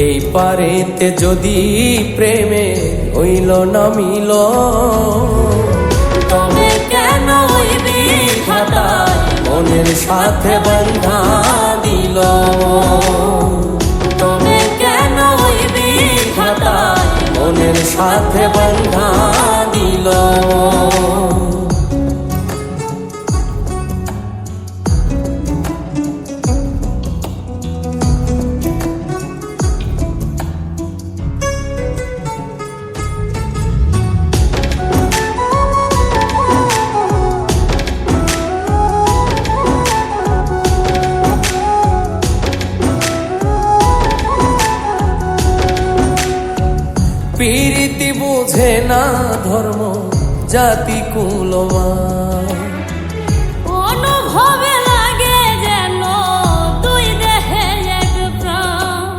এই পারেতে যদি প্রেমে হইল না মিল তবে কেন মনের সাথে বন্ধা দিল? তবে কেন ওই বিধাতায় মনের সাথে বন্ধা দিল? বুঝে না ধর্ম জাতি কুলমা অনুভবে লাগে যেন দুই দেহে এক প্রাণ।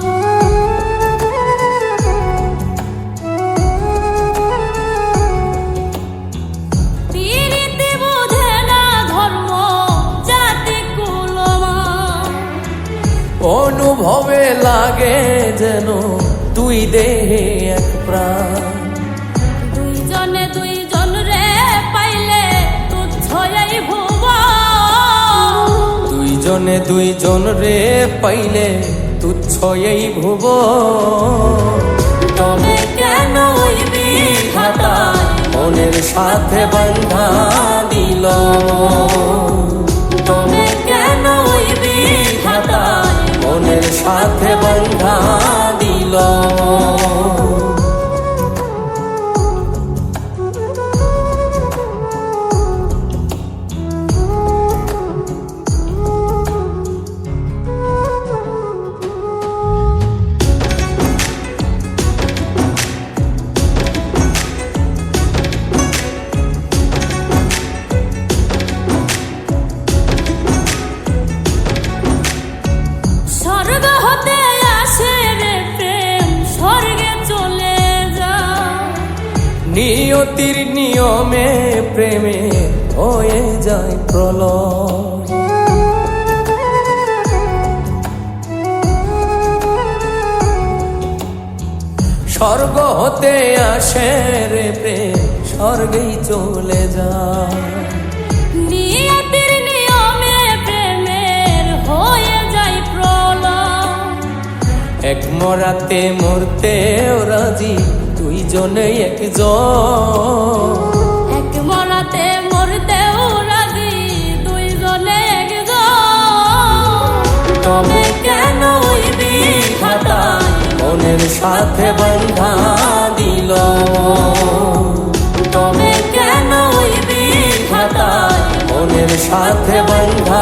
পীড়িতি বুঝে না ধর্ম জাতি কুলমান। অনুভবে লাগে যেন তুই দেহে এক প্রাণ। দুইজনে দুইজন রে পাইলে তুচ্ছ এই ভুব। তবে কেন মনের সাথে বন্ধা দিল? নিয়তির নিয়মে প্রেমে হয়ে যায় প্রলয়। স্বর্গ হতে আসে রে প্রেম স্বর্গেই চলে যায়। নিয়মে প্রেমের হয়ে যায় প্রলয়। এক মরাতে মরতে রাজি দুইজনে একজন। এক মরাতে মরতেও রাজি দুইজনে একজন। তবে কেন মনের সাথে বন্ধা দিল? তবে কেন ওই বিধাতায় মনের সাথে বন্ধা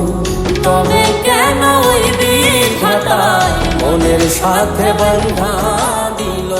সাথে বন্ধা দিল।